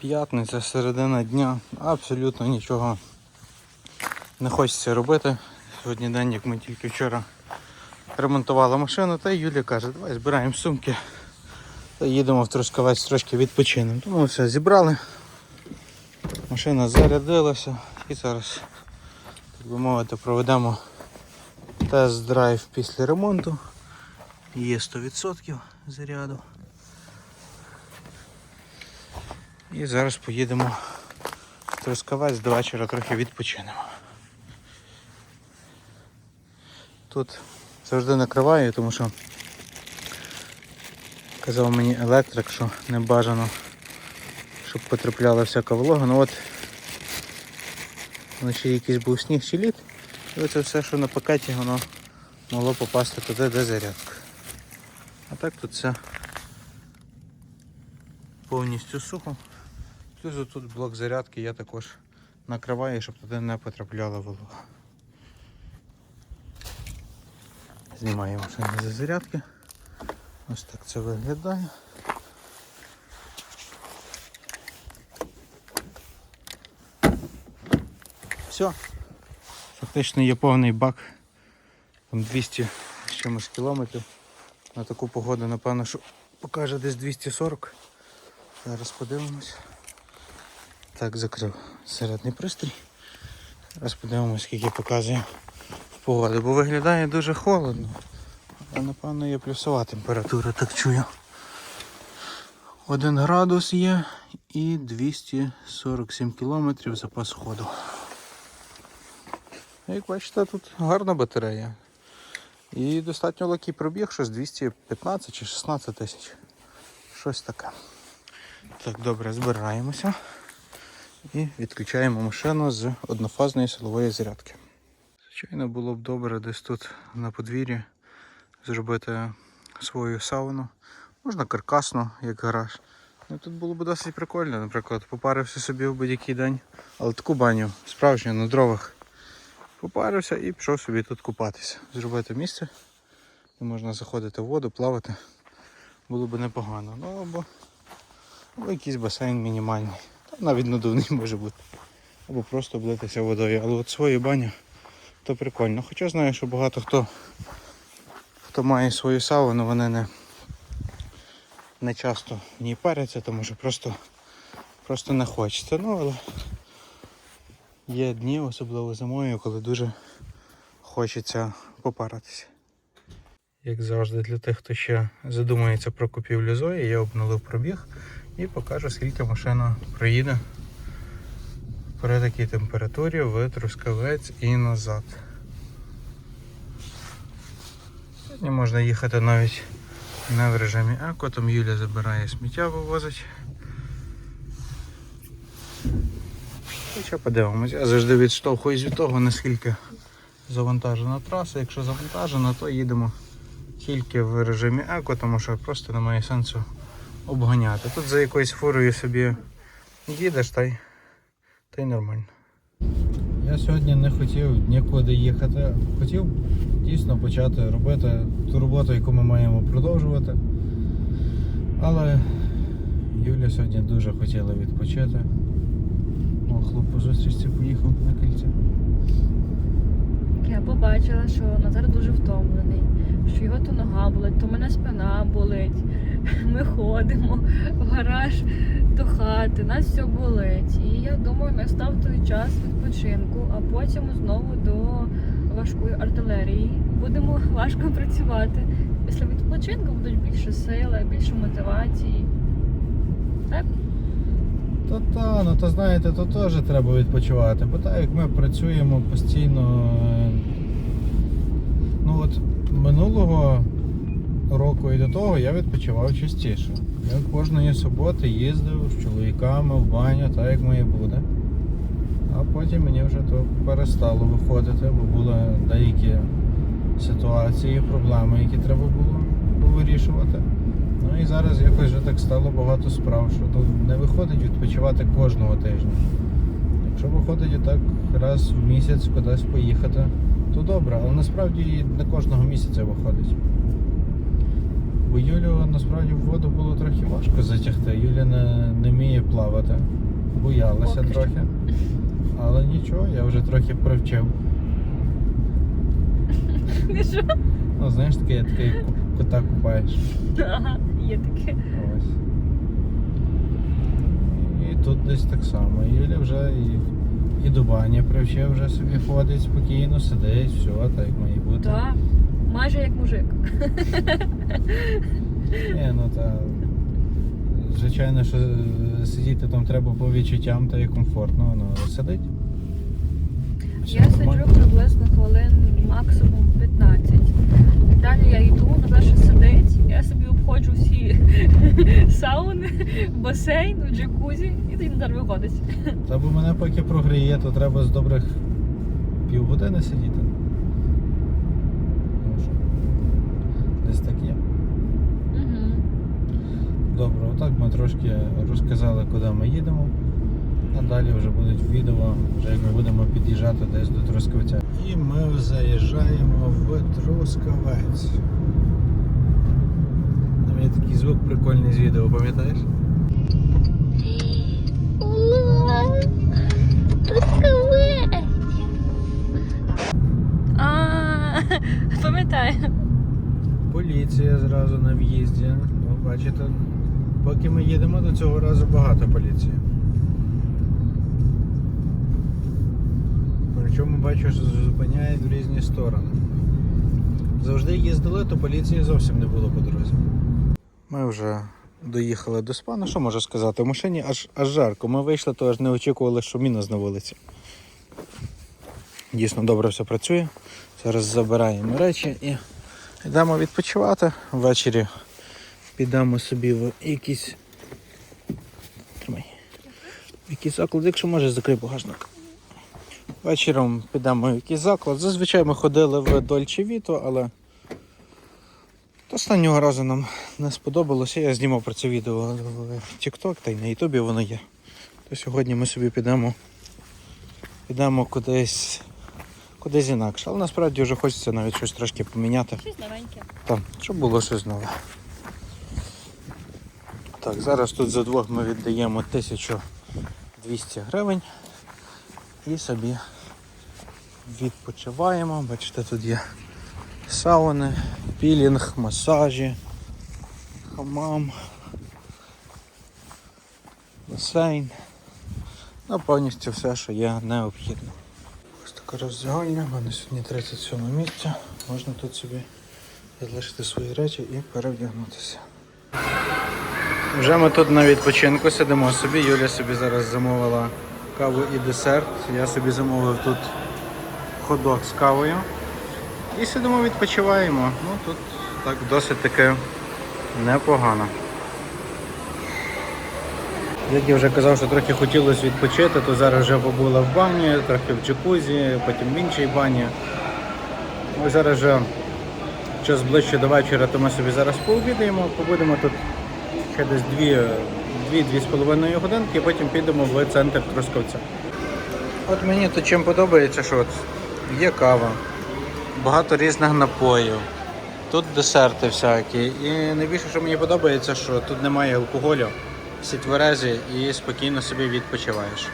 П'ятниця, середина дня, абсолютно нічого не хочеться робити. Сьогодні день, як ми тільки вчора ремонтували машину, та Юлія каже, давай збираємо сумки та їдемо в Трускавець трошки відпочинемо. Тому все зібрали. Машина зарядилася і зараз, так би мовити, проведемо тест-драйв після ремонту. Є 100% заряду. І зараз поїдемо в Трускавець до вечора трохи відпочинемо. Тут завжди накриваю, тому що казав мені електрик, що не бажано, щоб потрапляла всяка волога. Ну от вночі якийсь був сніг чи лід, і оце все, що на пакеті, воно могло попасти туди, де зарядка. А так тут все повністю сухо. Плюс тут блок зарядки я також накриваю, щоб туди не потрапляла волога. Знімаємо машину зі зарядки. Ось так це виглядає. Все. Фактично є повний бак. Там 200 з чимось кілометрів. На таку погоду, напевно, що покаже десь 240. Зараз подивимось. Так, закрив середній пристрій. Зараз подивимось, скільки показує в погоду, бо виглядає дуже холодно. А напевно є плюсова температура, так чую. Один градус є і 247 кілометрів запас ходу. Як бачите, тут гарна батарея. І достатньо великий пробіг, щось 215 чи 16 тисяч. Щось таке. Так, добре, збираємося і відключаємо машину з однофазної силової зарядки. Звичайно, було б добре десь тут на подвір'ї зробити свою сауну. Можна каркасну, як гараж. Ну, тут було б досить прикольно, наприклад, попарився собі в будь-який день, але таку баню справжню на дровах. Попарився і пішов собі тут купатися. Зробити місце, де можна заходити в воду, плавати. Було б непогано. Ну або, або якийсь басейн мінімальний. Там навіть надувний може бути. Або просто облитися водою. Але от своя баня то прикольно. Хоча знаю, що багато хто хто має свою сауну, вони не, не часто в ній паряться, тому що просто, просто не хочеться. Ну, але є дні, особливо зимою, коли дуже хочеться попаратися. Як завжди, для тих, хто ще задумується про купівлю Зої, я обнулив пробіг і покажу, скільки машина проїде при такій температурі в Трускавець і назад. Сьогодні можна їхати навіть не в режимі еко, там Юля забирає сміття, вивозить. Хоча подивимось, я завжди відштовхуюсь від того, наскільки завантажена траса. Якщо завантажена, то їдемо тільки в режимі еко, тому що просто немає сенсу обганяти. Тут за якоюсь фурою собі їдеш та й, та й нормально. Я сьогодні не хотів нікуди їхати. Хотів дійсно почати робити ту роботу, яку ми маємо продовжувати. Але Юля сьогодні дуже хотіла відпочити. О, хлоп по зустрічці поїхав на кільце. Я побачила, що Назар дуже втомлений, що його то нога болить, то мене спина болить. Ми ходимо в гараж до хати, нас все болить. І я думаю, настав той час відпочинку, а потім знову до важкої артилерії. Будемо важко працювати. Після відпочинку будуть більше сили, більше мотивації. Так? То та, ну то знаєте, то теж треба відпочивати. Бо так як ми працюємо постійно. е, Ну от минулого року і до того я відпочивав частіше. Я кожної суботи їздив з чоловіками в баню, так як має бути. А потім мені вже то перестало виходити, бо були деякі ситуації, проблеми, які треба було вирішувати. Ну і зараз якось вже так стало багато справ, що тут не виходить відпочивати кожного тижня. Якщо виходить отак раз в місяць кудись поїхати, то добре, але насправді не кожного місяця виходить. Бо Юлю насправді в воду було трохи важко затягти. Юля не, не вміє плавати. Боялася Поки трохи. Але нічого, я вже трохи привчив. Не що? Ну, знаєш, таке, як такий кота купаєш. Ага, є таке. Ось. І тут десь так само. Юля вже і, і до бані привчив, вже собі ходить спокійно, сидить, все, так як має бути. Так. Майже як мужик. Ні, ну та звичайно, що сидіти там треба по відчуттям, та і комфортно, ну сидить. Все Я нормально. сиджу приблизно хвилин максимум 15. Далі я йду, Наташа сидить, я собі обходжу всі сауни, басейн, джакузі, і тоді Наташа виходить. Та бо мене поки прогріє, то треба з добрих півгодини сидіти. Ну, Десь так є. Угу. Добре, отак ми трошки розказали, куди ми їдемо. А далі вже будуть відео, вже як ми будемо під'їжджати десь до Трускавця. І ми заїжджаємо в Трускавець. Там є такий звук прикольний з відео, пам'ятаєш? А, пам'ятаю. Поліція зразу на в'їзді. Ну, бачите, поки ми їдемо, до цього разу багато поліції. Причому бачу, що зупиняють в різні сторони. Завжди їздили, то поліції зовсім не було по дорозі. Ми вже доїхали до спа. Ну що можу сказати? В машині аж, аж жарко. Ми вийшли, то аж не очікували, що мінус на вулиці. Дійсно добре все працює. Зараз забираємо речі і йдемо відпочивати. Ввечері підемо собі в якийсь. Тримай. В якийсь заклад, якщо може, закрий багажник. Вечором підемо в якийсь заклад. Зазвичай ми ходили в Дольче Віто, але останнього разу нам не сподобалося. Я знімав про це відео в TikTok та й на Ютубі воно є. То сьогодні ми собі підемо, підемо кудись, кудись інакше. Але насправді вже хочеться навіть щось трошки поміняти. Щось новеньке. Там, щоб було щось нове. Так, зараз тут за двох ми віддаємо 1200 гривень і собі відпочиваємо. Бачите, тут є сауни, пілінг, масажі, хамам, басейн. Ну, повністю все, що є необхідно. Ось така роздягальня, в мене сьогодні 37 місце. Можна тут собі залишити свої речі і перевдягнутися. Вже ми тут на відпочинку сидимо собі. Юля собі зараз замовила каву і десерт. Я собі замовив тут ходок з кавою. І сидимо, відпочиваємо. Ну Тут так досить таки непогано. Як я вже казав, що трохи хотілося відпочити, то зараз вже побула в бані, трохи в джакузі, потім в іншій бані. Ну, Ось зараз вже час ближче до вечора, то ми собі зараз пообідаємо, побудемо тут ще десь дві 2-2,5 годинки, і потім підемо в центр Трускавця. От мені то чим подобається, що от є кава, багато різних напоїв. Тут десерти всякі. І найбільше, що мені подобається, що тут немає алкоголю, всі тверезі і спокійно собі відпочиваєш.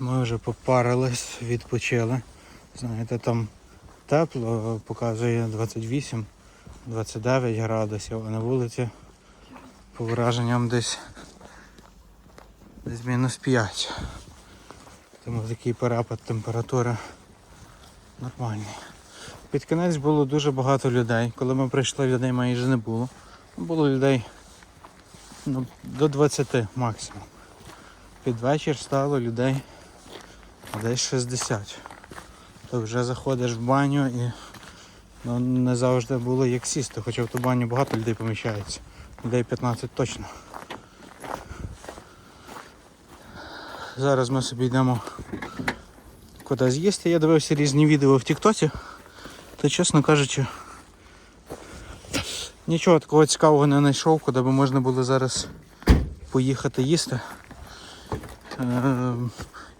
Ми вже попарились, відпочили. Знаєте, там тепло, показує 28-29 градусів, а на вулиці по враженням десь, десь мінус 5. Тому такий перепад температури нормальний. Під кінець було дуже багато людей. Коли ми прийшли, людей майже не було. Було людей ну, до 20 максимум. Під вечір стало людей десь 60. То вже заходиш в баню і ну, не завжди було як сісти, хоча в ту баню багато людей поміщається. Людей 15 точно. Зараз ми собі йдемо кудись їсти. Я дивився різні відео в Тіктоці, то чесно кажучи, нічого такого цікавого не знайшов, куди би можна було зараз поїхати їсти. Е,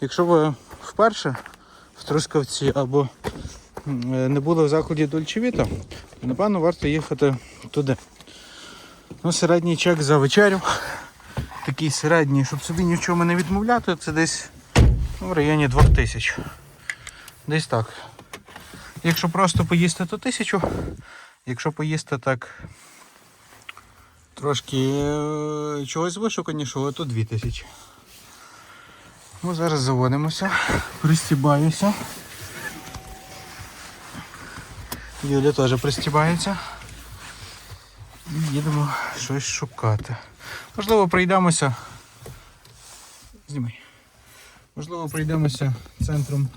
якщо ви вперше в Трускавці або е, не були в закладі Дольчевіта, напевно варто їхати туди. Ну, середній чек за вечерю. Такий середній, щоб собі ні в чому не відмовляти, це десь ну, в районі 2000. Десь так. Якщо просто поїсти, то 1000. Якщо поїсти так трошки е, чогось вишуканішого, то 2000. Ну, зараз заводимося, пристібаюся. Юля теж пристібається. Їдемо щось шукати. Можливо, пройдемося. Знімай. Можливо, пройдемося центром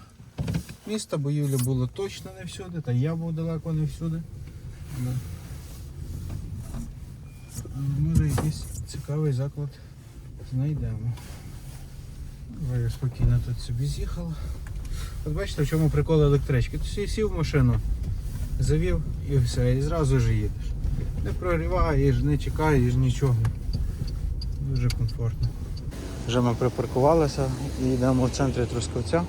міста, бо Юля була точно не всюди, та я був далеко не всюди. Ну. Може якийсь цікавий заклад знайдемо. Ви спокійно тут собі з'їхала. От бачите, в чому прикол електрички. Ти сі- сів в машину, завів і все, і зразу ж їдеш. Не прогріваєш, не чекаєш нічого. Дуже комфортно. Вже ми припаркувалися і йдемо в центрі Трускавця.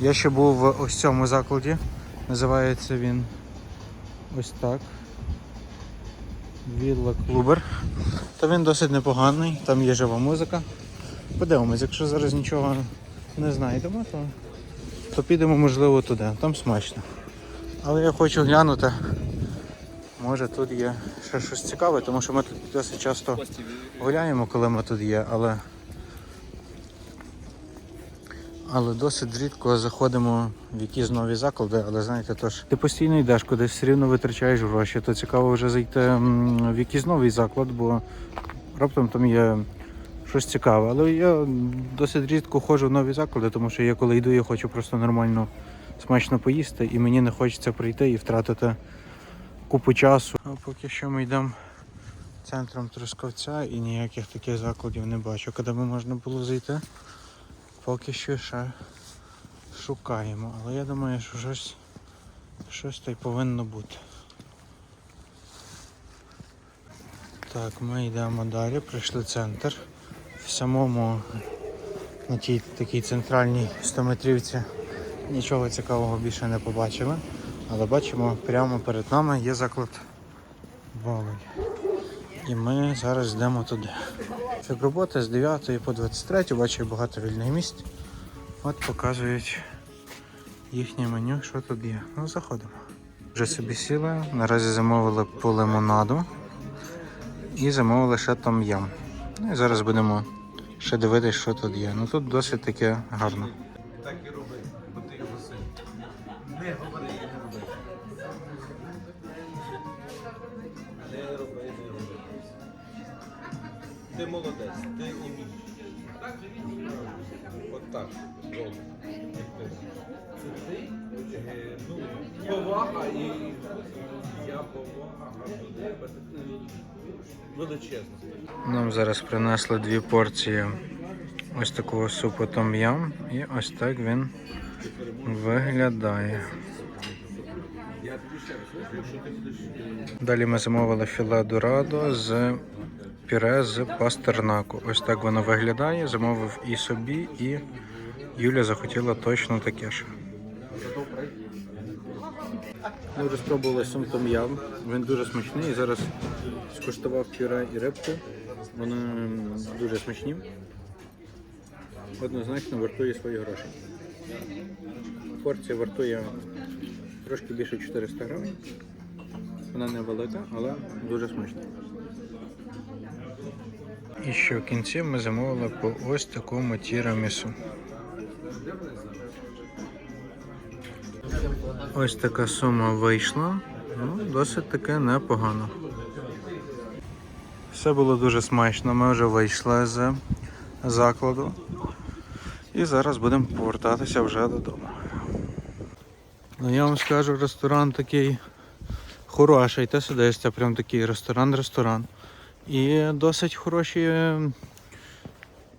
Я ще був в ось цьому закладі. Називається він ось так. Вілла Клубер. Та він досить непоганий, там є жива музика. Подивимось, якщо зараз нічого не знайдемо, то, то підемо можливо туди, там смачно. Але я хочу глянути. Може тут є ще щось цікаве, тому що ми тут досить часто гуляємо, коли ми тут є, але, але досить рідко заходимо в якісь нові заклади, але знаєте, тож ти постійно йдеш кудись, все рівно витрачаєш гроші, то цікаво вже зайти в якийсь новий заклад, бо раптом там є щось цікаве. Але я досить рідко ходжу в нові заклади, тому що я коли йду, я хочу просто нормально смачно поїсти, і мені не хочеться прийти і втратити купу часу. А поки що ми йдемо центром Трускавця і ніяких таких закладів не бачу. Куди би можна було зайти? Поки що ще шукаємо. Але я думаю, що щось, щось то й повинно бути. Так, ми йдемо далі, прийшли центр. В самому на тій такій центральній 100-метрівці нічого цікавого більше не побачили. Але бачимо, прямо перед нами є заклад Бавель. І ми зараз йдемо туди. Це робота з 9 по 23, бачу багато вільних місць. От показують їхнє меню, що тут є. Ну, заходимо. Вже собі сіли, наразі замовили по лимонаду і замовили ще там ям. Ну і зараз будемо ще дивитися, що тут є. Ну тут досить таке гарно. Так і роби, бо ти його син. Не говори Ти молодець, ти умієш. От так. Це ти? Е, Ну, повага і я повага до тебе. Величезно. Нам зараз принесли дві порції ось такого супу том-ям і ось так він виглядає. Далі ми замовили філе дорадо з пюре з пастернаку. Ось так воно виглядає. Замовив і собі, і Юля захотіла точно таке ж. Ми вже спробували сум. Він дуже смачний. Зараз скуштував пюре і рибку. Вони дуже смачні. Однозначно вартує свої гроші. Порція вартує трошки більше 400 грамів. Вона невелика, але дуже смачна. І ще в кінці ми замовили по ось такому тірамісу. Ось така сума вийшла. Ну, досить таке непогано. Все було дуже смачно. Ми вже вийшли з закладу. І зараз будемо повертатися вже додому. Ну я вам скажу, ресторан такий хороший. Ти сидиш, це прям такий ресторан-ресторан. І досить хороші е,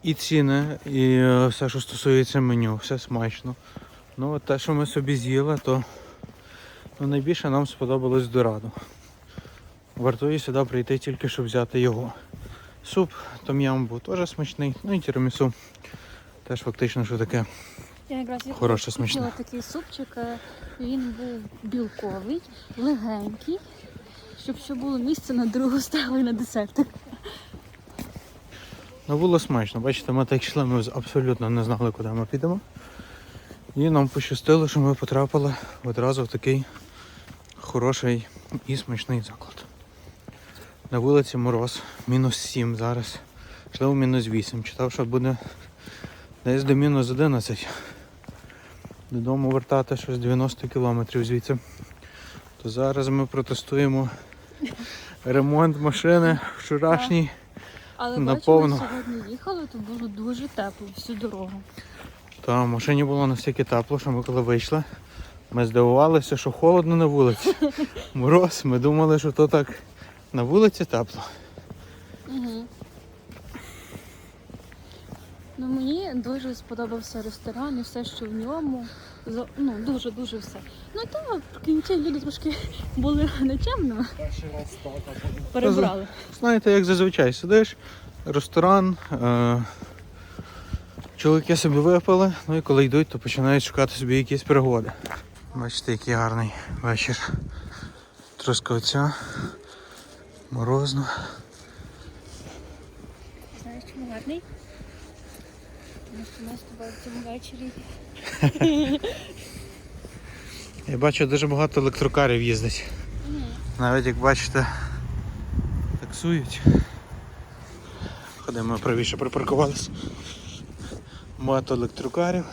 і ціни, і е, все, що стосується меню, все смачно. Ну, от те, що ми собі з'їли, то ну, найбільше нам сподобалось дораду. Вартує сюди прийти тільки, щоб взяти його. Суп том-ям був теж смачний, ну і тірамісу теж фактично, що таке. Я якраз Хороше, смачне. такий супчик. е, Він був білковий, легенький. Щоб ще було місце на другу страву і на десерт. Ну було смачно. Бачите, ми так йшли, ми абсолютно не знали, куди ми підемо. І нам пощастило, що ми потрапили одразу в такий хороший і смачний заклад. На вулиці мороз, мінус 7 зараз. Йшли мінус 8. Читав, що буде десь до мінус 11. Додому вертати щось 90 кілометрів звідси. То зараз ми протестуємо ремонт машини вчорашній. Але Наповну. бачу, ми сьогодні їхали, то було дуже тепло всю дорогу. Та в машині було настільки тепло, що ми коли вийшли, ми здивувалися, що холодно на вулиці. Мороз, ми думали, що то так на вулиці тепло. Угу. Ну, мені дуже сподобався ресторан і все, що в ньому. Ну, дуже-дуже все. Ну та в кінці люди трошки були нечемними. Перебрали. Знаєте, як зазвичай сидиш, ресторан, е- чоловіки собі випили, ну і коли йдуть, то починають шукати собі якісь пригоди. Бачите, який гарний вечір. Трускавця, морозно. Знаєш, чому гарний? В цьому вечорі. Я бачу, дуже багато електрокарів їздить. Навіть як бачите, таксують. Ходимо правіше припаркувалися. Багато електрокарів.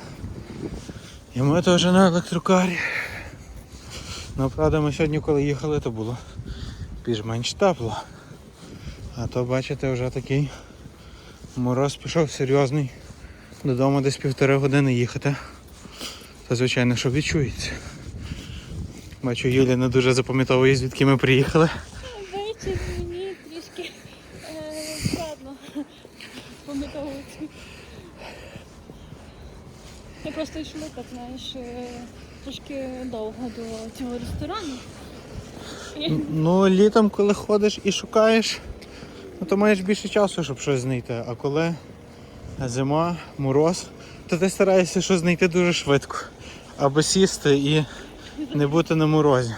І ми теж на електрокарі. Ну, правда, ми сьогодні, коли їхали, то було більш-менш тепло. А то, бачите, вже такий мороз пішов серйозний. Додому десь півтори години їхати. Та звичайно, що відчується. Бачу, Юля не дуже запам'ятовує, звідки ми приїхали. Вечір мені трішки е, складно пам'ятовувати. Ми просто йшли, так знаєш, е, трошки довго до цього ресторану. Ну, літом, коли ходиш і шукаєш, ну, то маєш більше часу, щоб щось знайти. А коли зима, мороз, то ти стараєшся щось знайти дуже швидко. Аби сісти і не бути на морозі.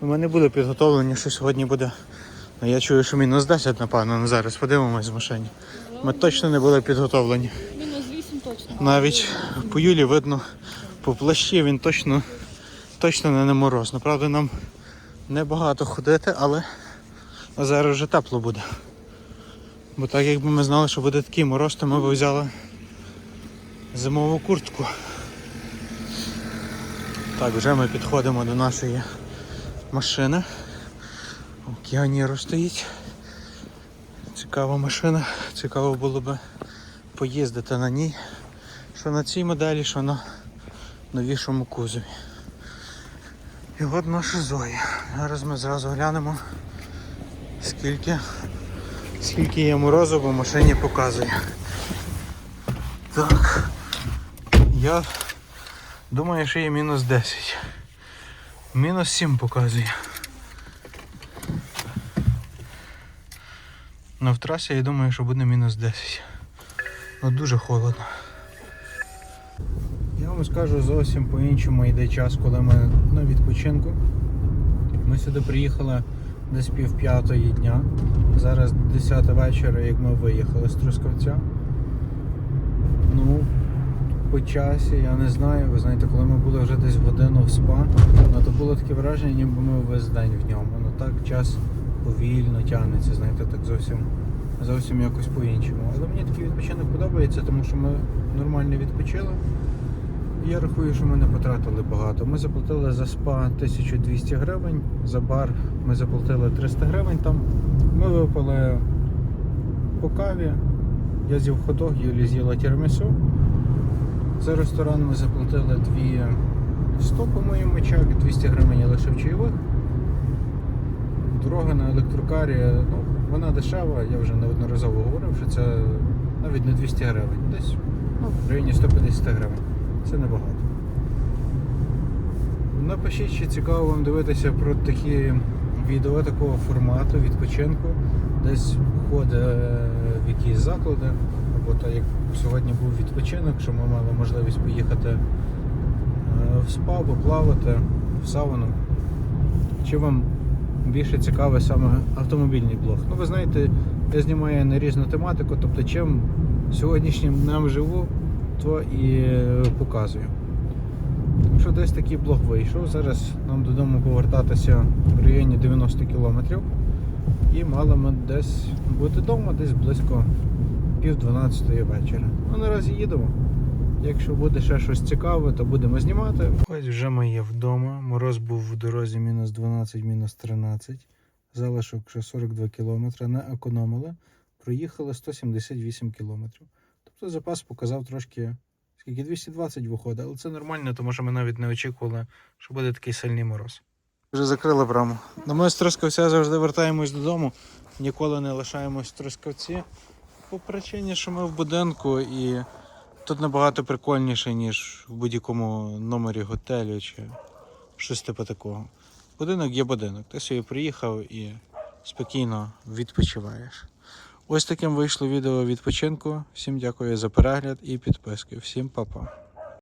Ми не були підготовлені, що сьогодні буде. Ну, я чую, що мінус 10, напевно, ну, зараз подивимось в машині. Ми точно не були підготовлені. мінус 8 точно. Навіть по Юлі видно, по плащі він точно, точно не на мороз. Направда, нам небагато ходити, але зараз вже тепло буде. Бо так якби ми знали, що буде такий мороз, то ми б взяли зимову куртку. Так, вже ми підходимо до нашої машини. Океаніру стоїть. Цікава машина. Цікаво було би поїздити на ній. Що на цій моделі, що на новішому кузові. І от наша Зоя. Зараз ми зразу глянемо, скільки, скільки є морозу, бо машині показує. Так. Я думаю, що є мінус 10. Мінус 7 показує. На в трасі я думаю, що буде мінус 10. Ну дуже холодно. Я вам скажу зовсім по-іншому йде час, коли ми на відпочинку. Ми сюди приїхали десь пів п'ятої дня. Зараз 10 вечора, як ми виїхали з Трускавця. Ну, по часі, я не знаю. Ви знаєте, коли ми були вже десь годину в спа, ну, то було таке враження, ніби ми весь день в ньому. Ну так час повільно тягнеться, знаєте, так зовсім, зовсім якось по-іншому. Але мені такий відпочинок подобається, тому що ми нормально відпочили. Я рахую, що ми не потратили багато. Ми заплатили за спа 1200 гривень, за бар ми заплатили 300 гривень там. Ми випили по каві. Я з'їв ходок, Юлі з'їла тірамісу. За ресторан ми заплатили 200, по-моєму, чек, 200 гривень я лишив чайових. Дорога на електрокарі, ну, вона дешева, я вже неодноразово говорив, що це навіть не 200 гривень, десь ну, в районі 150 гривень. Це небагато. Напишіть, чи цікаво вам дивитися про такі відео такого формату, відпочинку, десь ходить в якісь заклади, або так як сьогодні був відпочинок, що ми мали можливість поїхати е, в спа, поплавати, в сауну. чи вам більше цікавий саме автомобільний блог. Ну, ви знаєте, я знімаю на різну тематику, тобто чим сьогоднішнім днем живу, то і е, показую. Так що десь такий блог вийшов. Зараз нам додому повертатися в районі 90 кілометрів. І мали ми десь бути вдома, десь близько пів 12 вечора. Ну наразі їдемо. Якщо буде ще щось цікаве, то будемо знімати. Ось вже ми є вдома. Мороз був в дорозі мінус 12, мінус 13. Залишок ще 42 кілометри. Не економили. Проїхали 178 кілометрів. Тобто запас показав трошки. Скільки 220 виходить, але це нормально, тому що ми навіть не очікували, що буде такий сильний мороз. Вже закрили браму. На ми з Трускавця завжди вертаємось додому, ніколи не лишаємось в Трускавці. По причині, що ми в будинку і тут набагато прикольніше, ніж в будь-якому номері готелю чи щось типу такого. Будинок є будинок. Ти собі приїхав і спокійно відпочиваєш. Ось таким вийшло відео відпочинку. Всім дякую за перегляд і підписки. Всім па-па.